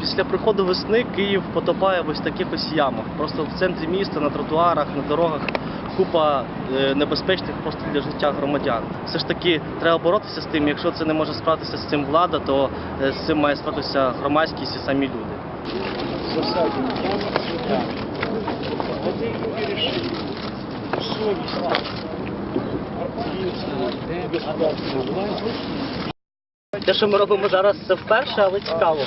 після приходу весни Київ потопає в ось таких ось ямах. Просто в центрі міста, на тротуарах, на дорогах купа е, небезпечних просто для життя громадян. Все ж таки треба боротися з тим. Якщо це не може справитися з цим влада, то е, з цим має справитися громадськість і самі люди. засадим Те, що ми робимо зараз, це вперше, але цікаво.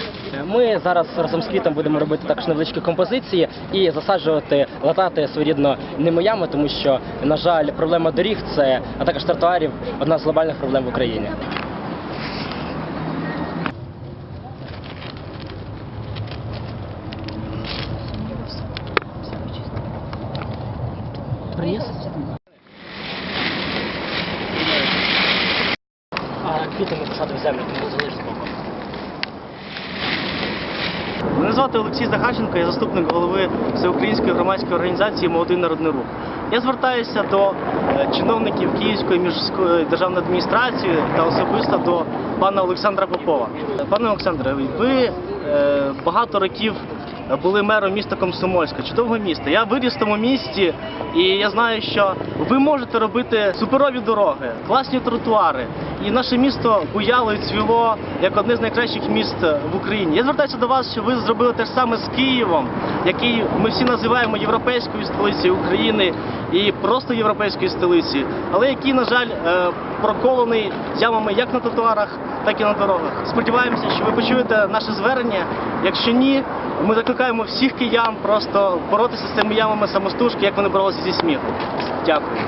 Ми зараз разом з квітом будемо робити також невеличкі композиції і засаджувати, латати своєрідно немоями, тому що, на жаль, проблема доріг це, а також тротуарів одна з глобальних проблем в Україні. А квіти ми посадимо в землю, тому залиш збоку. Мене звати Олексій Захарченко, я заступник голови Всеукраїнської громадської організації Молодий народний рух. Я звертаюся до е, чиновників Київської міської державної адміністрації та особисто до пана Олександра Попова. Пане Олександре, ви е, багато років були мером міста Комсомольська, чудового міста. Я виріс в тому місті, і я знаю, що ви можете робити суперові дороги, класні тротуари. І наше місто буяло і цвіло як одне з найкращих міст в Україні. Я звертаюся до вас, що ви зробили те ж саме з Києвом, який ми всі називаємо європейською столицею України і просто європейською столицею, але який, на жаль, е, проколений ямами як на тротуарах, так і на дорогах. Сподіваємося, що ви почуєте наше звернення. Якщо ні, ми закликаємо всіх киян просто боротися з цими ямами самостужки, як вони боролися зі сміхом. Дякую.